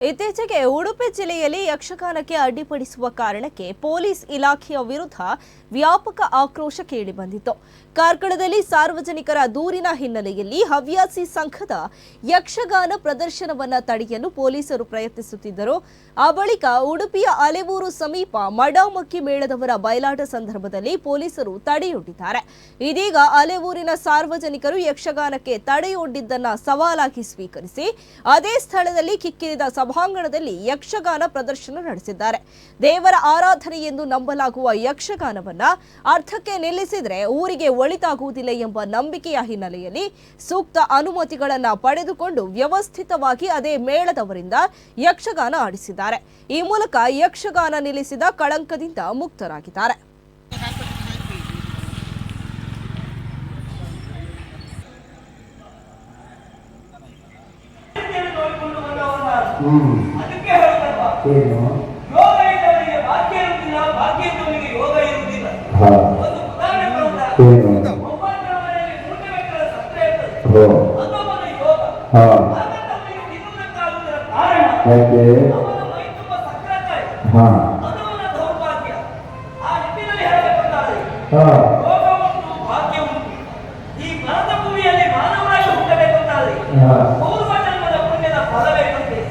ಇತ್ತೀಚೆಗೆ ಉಡುಪಿ ಜಿಲ್ಲೆಯಲ್ಲಿ ಯಕ್ಷಗಾನಕ್ಕೆ ಅಡ್ಡಿಪಡಿಸುವ ಕಾರಣಕ್ಕೆ ಪೊಲೀಸ್ ಇಲಾಖೆಯ ವಿರುದ್ಧ ವ್ಯಾಪಕ ಆಕ್ರೋಶ ಕೇಳಿಬಂದಿತ್ತು. ಕಾರ್ಕಳದಲ್ಲಿ ಸಾರ್ವಜನಿಕರ ದೂರಿನ ಹಿನ್ನೆಲೆಯಲ್ಲಿ ಹವ್ಯಾಸಿ ಸಂಘದ ಯಕ್ಷಗಾನ ಪ್ರದರ್ಶನವನ್ನ ತಡೆಯಲು ಪೊಲೀಸರು ಪ್ರಯತ್ನಿಸುತ್ತಿದ್ದರು. ಆ ಬಳಿಕ ಉಡುಪಿಯ ಅಲೆವೂರು ಸಮೀಪ ಮಡಾಮಕ್ಕಿ ಮೇಳದವರ ಬಯಲಾಟ ಸಂದರ್ಭದಲ್ಲಿ ಪೊಲೀಸರು ತಡೆಯೊಡ್ಡಿದ್ದಾರೆ. ಇದೀಗ ಅಲೆವೂರಿನ ಸಾರ್ವಜನಿಕರು ಯಕ್ಷಗಾನಕ್ಕೆ ತಡೆಯೊಡ್ಡಿದ್ದನ್ನ ಸವಾಲಾಗಿ ಸ್ವೀಕರಿಸಿ, ಅದೇ ಸ್ಥಳದಲ್ಲಿ ಕಿಕ್ಕಿರಿದ ಸಭಾಂಗಣದಲ್ಲಿ ಯಕ್ಷಗಾನ ಪ್ರದರ್ಶನ ನಡೆಸಿದ್ದಾರೆ. ದೇವರ ಆರಾಧನೆ ಎಂದು ನಂಬಲಾಗುವ ಯಕ್ಷಗಾನವನ್ನ ಅರ್ಥಕ್ಕೆ ನಿಲ್ಲಿಸಿದರೆ ಊರಿಗೆ ಒಳಿತಾಗುವುದಿಲ್ಲ ಎಂಬ ನಂಬಿಕೆಯ ಹಿನ್ನೆಲೆಯಲ್ಲಿ ಸೂಕ್ತ ಅನುಮತಿಗಳನ್ನ ಪಡೆದುಕೊಂಡು ವ್ಯವಸ್ಥಿತವಾಗಿ ಅದೇ ಮೇಳದವರಿಂದ ಯಕ್ಷಗಾನ ಆಡಿಸಿದ್ದಾರೆ. ಈ ಮೂಲಕ ಯಕ್ಷಗಾನ ನಿಲ್ಲಿಸಿದ ಕಳಂಕದಿಂದ ಮುಕ್ತರಾಗಿದ್ದಾರೆ. ಅದಕ್ಕೆ ಹೇಳ್ತಪ್ಪ ಏನು ಯೋಗ ಇದ್ದವನಿಗೆ ಭಾಗ್ಯ ಇರುವುದಿಲ್ಲ ಯೋಗ ಇರುವುದಿಲ್ಲ ಒಂದು ಕಾರಣ ಆ ಈ ಭೂಮಿಯಲ್ಲಿ